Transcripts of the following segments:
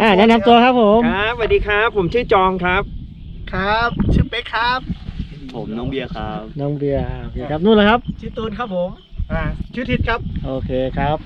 อ่าแนะนำตัวครับผม ครับสวัสดีครับ ผมชื่อจองครับ ครับ ชื่อเป๊กครับ ผมน้องเบียร์ครับน้องเบียร์โอเคครับนู่นเลยครับ ชื่อตูนครับผม อ่า ชื่อทิศครับ โอเคครับ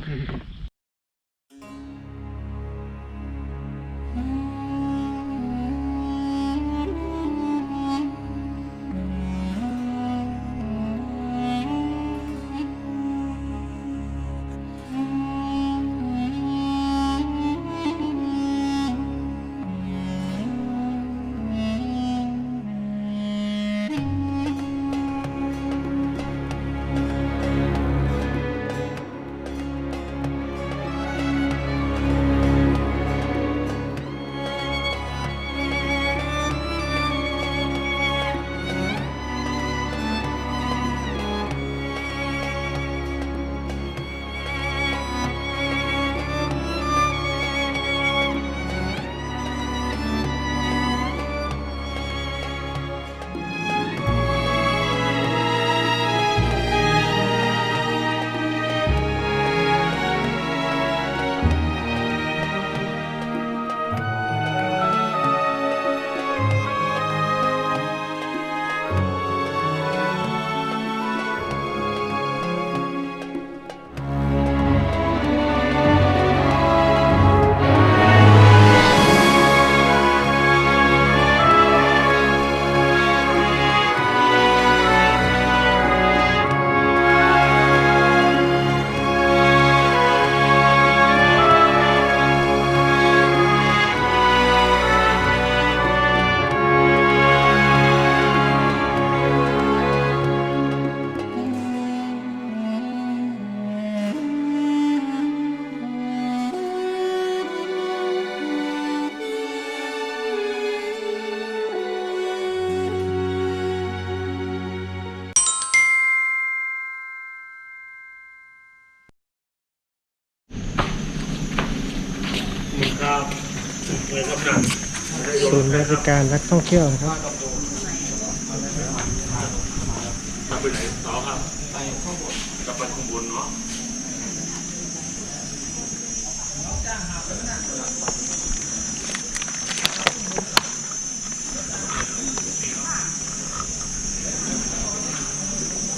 การนักท่องเที่ยวนะครับ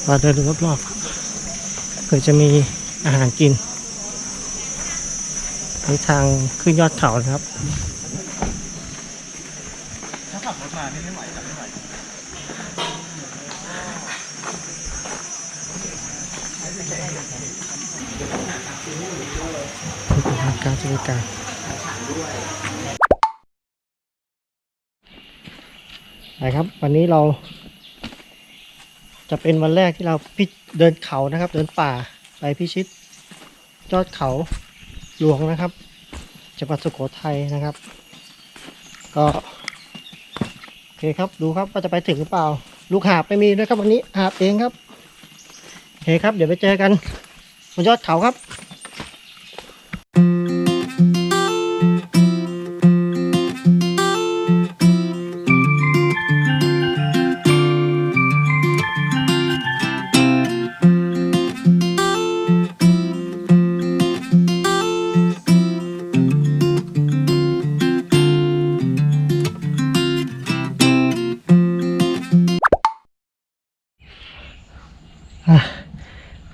มาเดินดูรอบๆเผื่อจะมีอาหารกินในทางขึ้นยอดเขานะครับ ถ้า ขับรถมานี่ไม่ไหวครับไม่ไหวนี่เป็นทางการบริการไปครับ วันนี้เรา จะเป็นวันแรกที่เราพิเดินเขานะครับ เดินป่าไปพิชิตยอดเขาหลวงนะครับจังหวัดสุโขทัยนะครับ ก็ เคครับดูครับว่าจะไปถึงหรือเปล่า ลูกหาบไม่มีด้วยครับวันนี้หาบเองครับโอเคครับ เดี๋ยวไปเจอกันบนยอดเขาครับ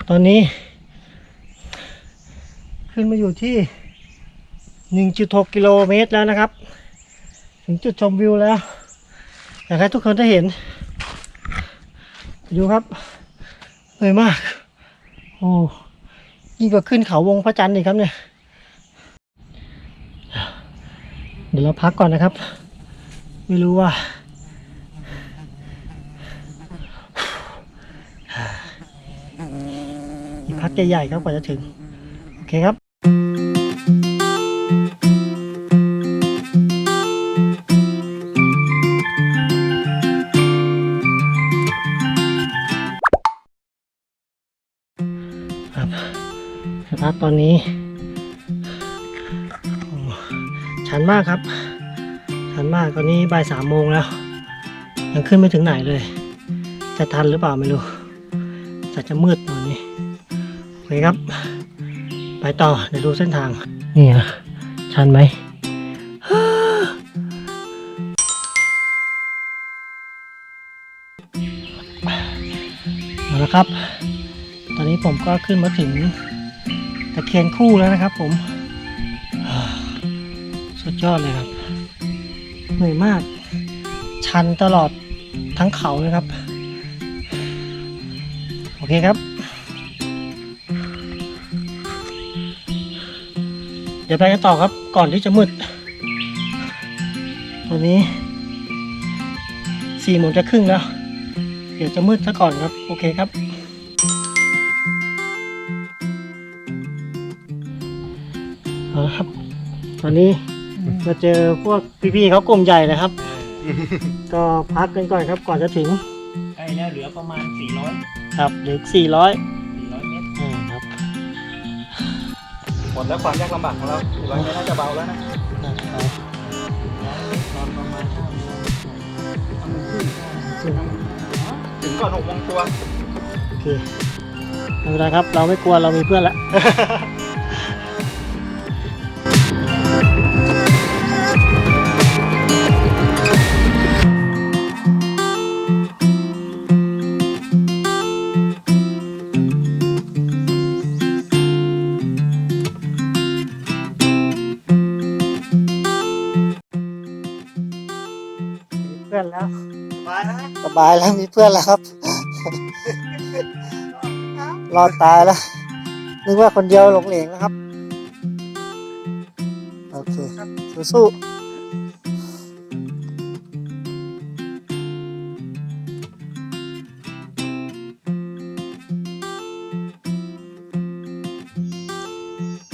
ตอนนี้ ขึ้นมาอยู่ที่ 1.6 กิโลเมตรแล้วนะครับ ถึงจุดชมวิวแล้ว อยากให้ทุกคนได้เห็น ดูครับเหนื่อยมาก โอ้ยิ่งกว่าขึ้นเขาวงพระจันทร์อีกครับเนี่ย เดี๋ยวเราพักก่อนนะครับ ไม่รู้ว่า อีก พักใหญ่ๆครับกว่าจะถึง โอเคครับครับสภาพตอนนี้โอ้ชันมากครับ ชันมากตอนนี้บ่ายสามโมงแล้ว ยังขึ้นไม่ถึงไหนเลย จะทันหรือเปล่าไม่รู้จะจะมืดตอนนี้โอ เคครับ ไปต่อเดี๋ยวดูเส้นทาง นี่อะชันไหมมาแล้วครับ ตอนนี้ผมก็ขึ้นมาถึงตะเคียนคู่แล้วนะครับ ผม สุดยอดเลยครับ เหนื่อยมาก ชันตลอดทั้งเขาเลยครับ โอเคครับ เดี๋ยวไปกันต่อครับก่อนที่จะมืด ตอนนี้สี่โมงจะครึ่งแล้ว เดี๋ยวจะมืดซะก่อนครับ โอเคครับ เอาละครับ ตอนนี้มาเจอพวกพี่ๆเขากลุ่มใหญ่นะครับ ก็พักกันก่อนครับ ก่อนจะถึงไอ้เนี่ยเหลือประมาณ 400ครับหรือสี่ร้อย400 หมดแล้วความยากลำบากของเรา400เมตรน่าจะเบาแล้วนะครับตอนประมาณ5โมงถึงก่อน6โมงตัวโอเคไม่เป็นไรครับ เราไม่กลัวเรามีเพื่อนละ พื่อนแล้วไปนะสบายแล้วมีเพื่อนแล้วครับ รอดตายแล้ว นึกว่าคนเดียวหลงเหลงนะครับ โอเคครับสู้ๆ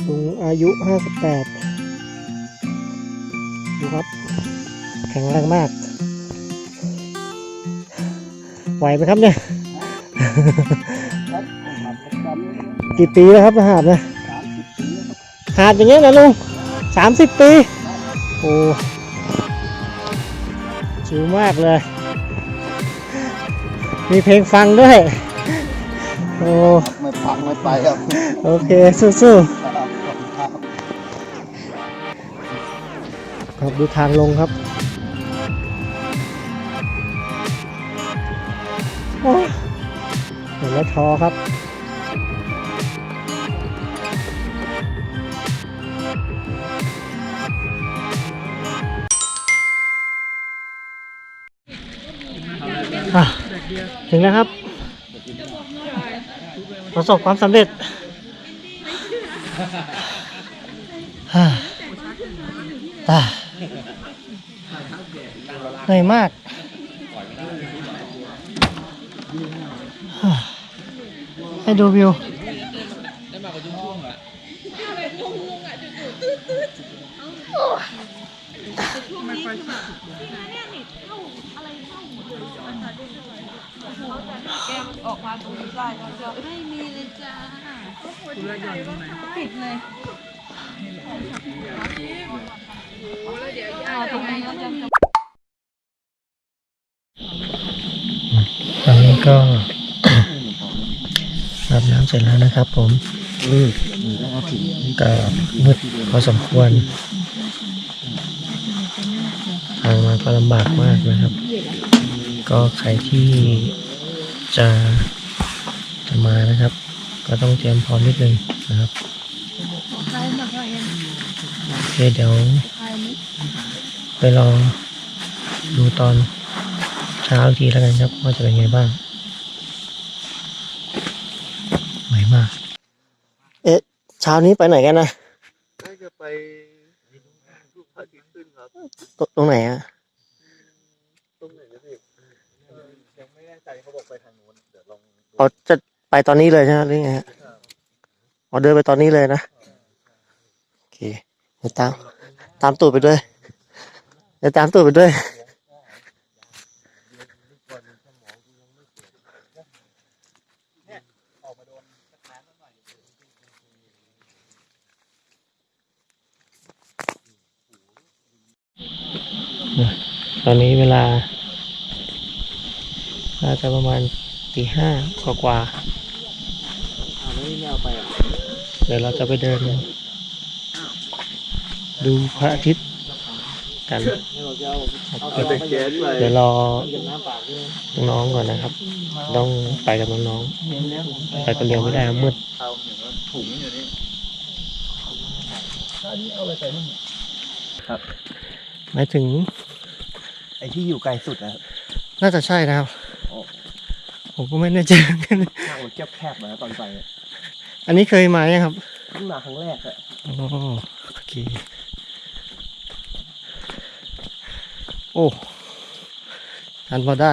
ลุงอายุ 58 ดูครับ แข็งแรงมาก ไหวไหมครับเนี่ย กี่ปีแล้วครับหาบนะหาบอย่างเงี้ยนะลุงสามสิบปี โอ้ชิวมากเลย มีเพลงฟังด้วย โอ้ ไม่พักไม่ไปครับ โอเค สู้ๆครับดูทางลงครับ เห็นแล้วท้อครับถึงแล้วครับ ประสบความสำเร็จ เหนื่อยมากฮ่า ให้ดูวิวออกมาตรงนี้ได้ก็จะไม่มีเลยจ้าปิดเลยเอาตรงนี้ก็จะตอนนี้ก็ อาบน้ำเสร็จแล้วนะครับ ผมก็มืดพอสมควรทางมาก็ลำบากมากนะครับ ก็ใครที่จะจะมานะครับ ก็ต้องเตรียมพร้อมนิดนึงนะครับโอเคเดี๋ยว ไปลองดูตอนเช้าทีแล้วกันครับ ว่าจะเป็นไงบ้างไหว มาก เอ๊ะเช้านี้ไปไหนกันนะน่าจะไปลูกพระอาทิตย์ขึ้นครับ ตตรงไหนอะตรงไหนนะพี่ยังไม่แน่ใจเขาบอกไปทางโน้นเดี๋ยวลองดูเขาจะไปตอนนี้เลยใช่ไหมหรือไงฮะอ๋อเดินไปตอนนี้เลยนะโอเคเดี๋ยวตามตามตูดไปด้วยเดี๋ยวตามตูดไปด้วย ตอนนี้เวลาน่าจะประมาณตีห้ากว่ากว่าๆเดี๋ยวเราจะไปเดิน ดูพระอาทิตย์ กันเอาแต่แก๊สไปเดี๋ยวรอน้องๆก่อนนะครับ ต้องไปกับน้องๆ ไปคนเดียวไม่ได้ครับมืดเอาอย่างว่าถุงอยู่นี่หมายถึง ไอที่อยู่ไกลสุดนะน่าจะใช่นะครับโอ้ผมก็ไม่แน่ใจเหมือนกันทางมันแคบๆนะตอนไปอะอันนี้เคยมายังครับเพิ่งมาครั้งแรกอะอ๋อโอเค โอ้ทันพอได้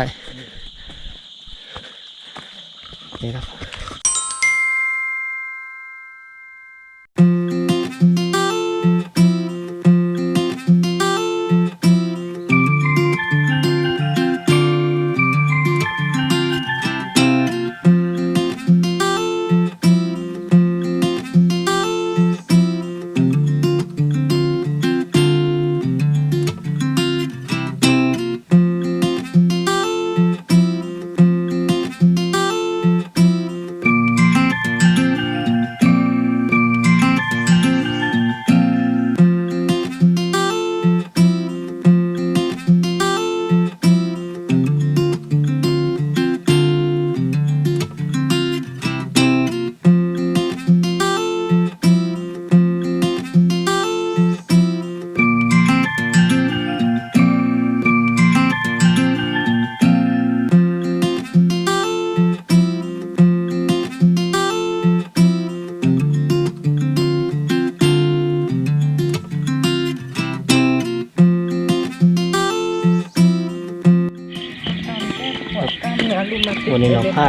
นี่ครับ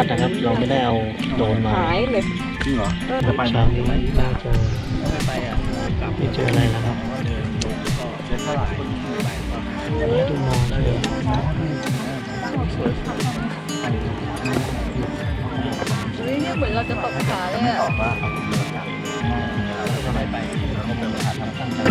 าพลาดนะครับ เราไม่ได้เอาโดรนมาหายเลยจริงเหรอจะไปเช้านี้น่าจะไปอะกลับไม่เจออะไรนะครับเดินลงก็เดินตลาดคนไปก็ดูมองได้เลยเฮ้ยเนี่ยเหมือนเราจะตกขาเลยอะ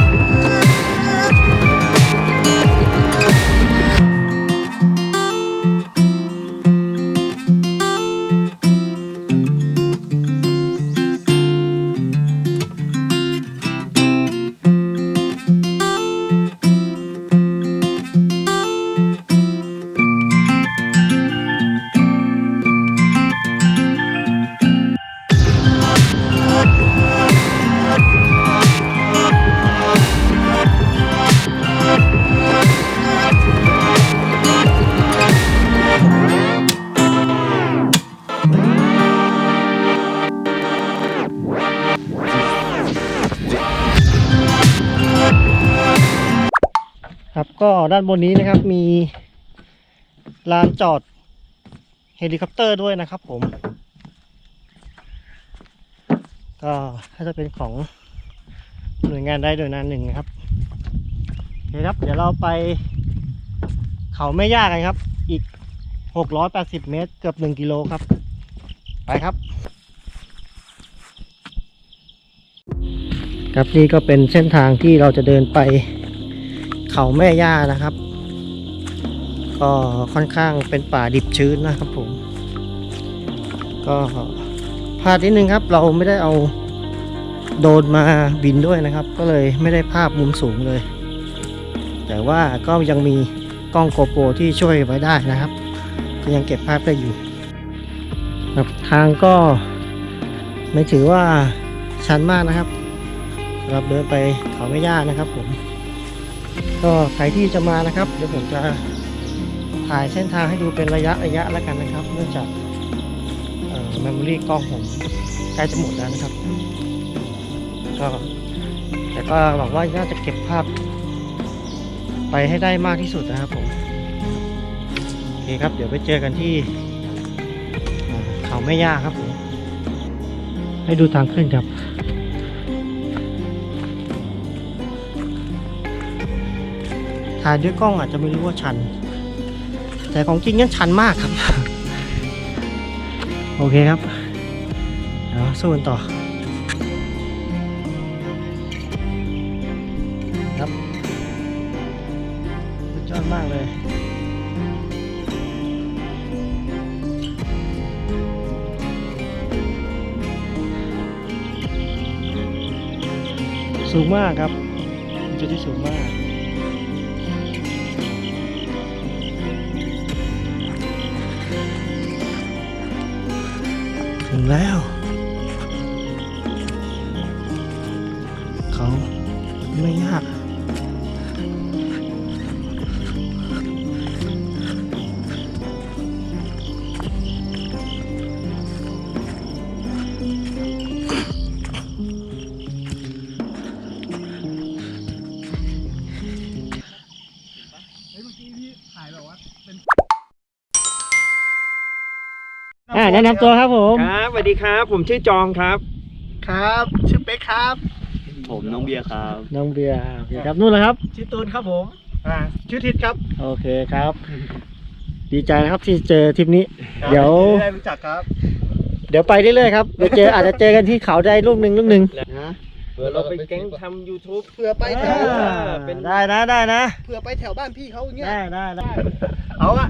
ก็ด้านบนนี้นะครับมีลานจอดเฮลิคอปเตอร์ด้วยนะครับผม ก็ถ้าจะเป็นของหน่วยงานได้โดยนานหนึ่งนะครับโอเคครับ เดี๋ยวเราไป เขาไม่ยากกันครับ อีก 680 เมตร เกือบ 1 กิโลครับ ไปครับ ครับนี่ก็เป็นเส้นทางที่เราจะเดินไป เขาแม่ย่านะครับ ก็ค่อนข้างเป็นป่าดิบชื้นนะครับผม ก็พลาดนิดนึงครับ เราไม่ได้เอาโดรนมาบินด้วยนะครับ ก็เลยไม่ได้ภาพมุมสูงเลย แต่ว่าก็ยังมีกล้องโกโปรที่ช่วยไว้ได้นะครับก็ยังเก็บภาพได้อยู่ครับทางก็ไม่ถือว่าชันมากนะครับสำหรับเดินไปเขาไม่ยากนะครับผม ก็ใครที่จะมานะครับ เดี๋ยวผมจะถ่ายเส้นทางให้ดูเป็นระยะระยะแล้วกันนะครับ เนื่องจากเมมโมรี่กล้องผมใกล้จะหมดแล้วนะครับ ก็แต่ก็หวังว่าน่าจะเก็บภาพ ไปให้ได้มากที่สุดนะครับผมโอเคครับ เดี๋ยวไปเจอกันที่เอ่อเขาแม่ย่าครับผมให้ดูทางขึ้นครับายด้วยกล้องอาจจะไม่รู้ว่าชัน แต่ของจริงนั้นชันมากครับ โอเคครับ เดี๋ยวสู้กันต่อ ครับสุดยอดมากเลยสูงมากครับจุดที่สูงมาก แล้ว แนะนำตัวครับผมครับสวัสดีครับ ผมชื่อจองครับ ครับ ชื่อเป๊กครับ ผมน้องเบียร์ครับน้องเบียร์โอเคครับนู่นเลยครับ ชื่อตูนครับผม อ่า ชื่อทิศครับ โอเคครับ ดีใจนะครับที่เจอทริปนี้ เดี๋ยว ได้รู้จักครับ เดี๋ยวไปเรื่อยๆครับเดี๋ยวเจออาจจะเจอกันที่เขาได้ลูกหนึ่งลูกหนึ่งนะเผื่อเราไปแก๊งทำ YouTube เผื่อไปแถวอ่าเป็นได้นะได้นะ เผื่อไปแถวบ้านพี่เขาอย่างเงี้ยได้ได้ได้เอาอะ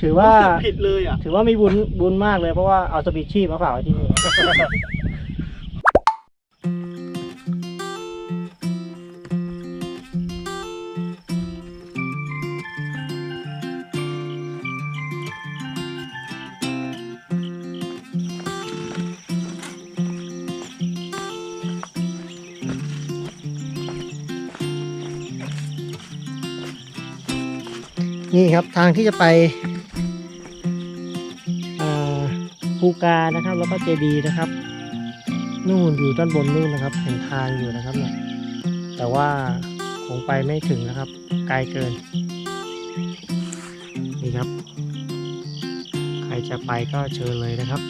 ถือว่า รู้สึกผิดเลยอะ ถือว่ามีบุญบุญมากเลยเพราะว่าเอาสปีชีพมาฝากไว้ที่นี่ นี่ครับทางที่จะไป ภูกานะครับ แล้วก็เจดีย์นะครับ นู่นอยู่ด้านบนนู่นนะครับเห็นทางอยู่นะครับเนี่ยแต่ว่าคงไปไม่ถึงนะครับ ไกลเกิน นี่ครับ ใครจะไปก็เชิญเลยนะครับ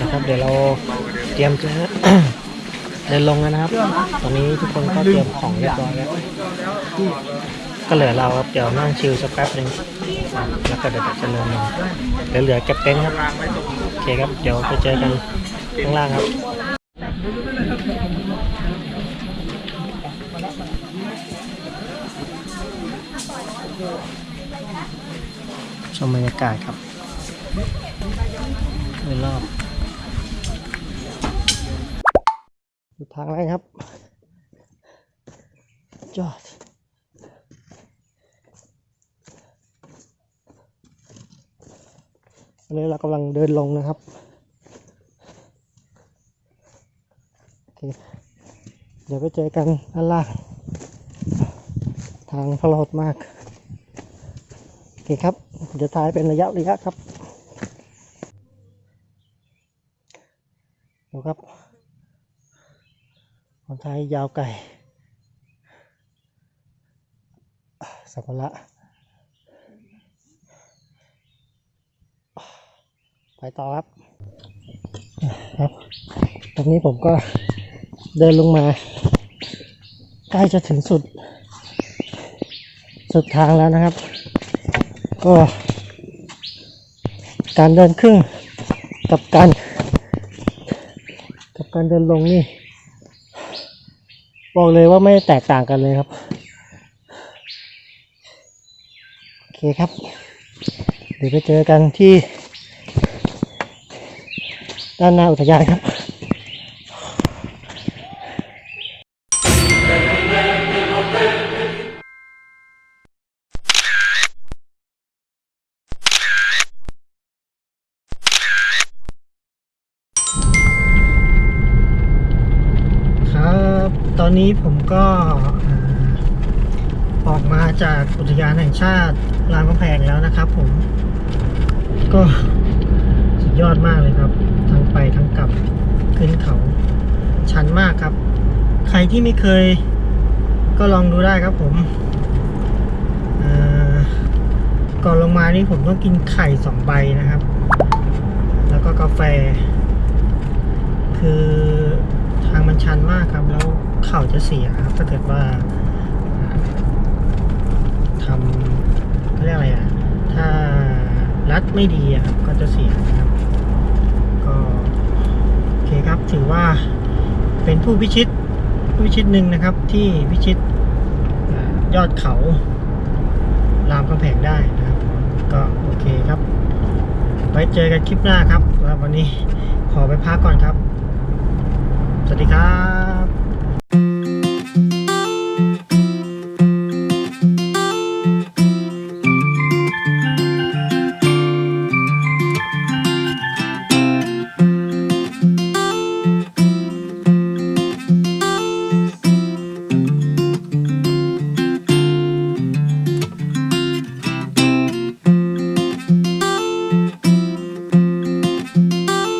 นะครับเดี๋ยวเรา รียมจะเดินลงแล้วนะครับ ตอนนี้ทุกคนก็เตรียมของเรียบร้อยแล้ว ก็เหลือเราครับ เดี๋ยวนั่งชิลสักแป๊บหนึ่งแล้วก็เดี๋ยวจะเริ่มลงเดี๋ยวเหลือเก็บเต็นท์ครับ โอเคครับ เดี๋ยวไปเจอกันข้างล่างครับชมบรรยากาศครับโดยรอบ ดูทางแรครับ จอดอันนี้เรากำลังเดินลงนะครับ โอเค เดี๋ยวไปเจอกันด้านล่าง ทางพลอดมาก โอเคครับ เดี๋ยวถ่ายเป็นระยะระยะครับ ดูครับ นไทยยาวไก่สัมภาระไปต่อครับ ครับตอนนี้ผมก็เดินลงมา ใกล้จะถึงสุด สุดทางแล้วนะครับ ก็การเดินครึ่งกับการ กับการเดินลงนี่ บอกเลยว่าไม่แตกต่างกันเลยครับ โอเคครับ เดี๋ยวไปเจอกันที่ ด้านหน้าอุทยานครับครับ ก็สุดยอดมากเลยครับ ทั้งไปทั้งกลับขึ้นเขาชันมากครับ ใครที่ไม่เคยก็ลองดูได้ครับผมก่อนลงมานี่ผมต้องกินไข่สองใบนะครับ แล้วก็กาแฟ คือทางมันชันมากครับ แล้วเข่าจะเสียครับ ถ้าเกิดว่าทำเขาเรียกอะไรอะ รัดไม่ดีอะครับก็จะเสียนะครับ ก็โอเคครับถือว่าเป็นผู้พิชิตผู้พิชิตหนึ่งนะครับ ที่พิชิตยอดเขารามคำแพงได้นะครับ ก็โอเคครับ ไว้เจอกันคลิปหน้าครับแล้ววันนี้ขอไปพักก่อนครับ สวัสดีครับ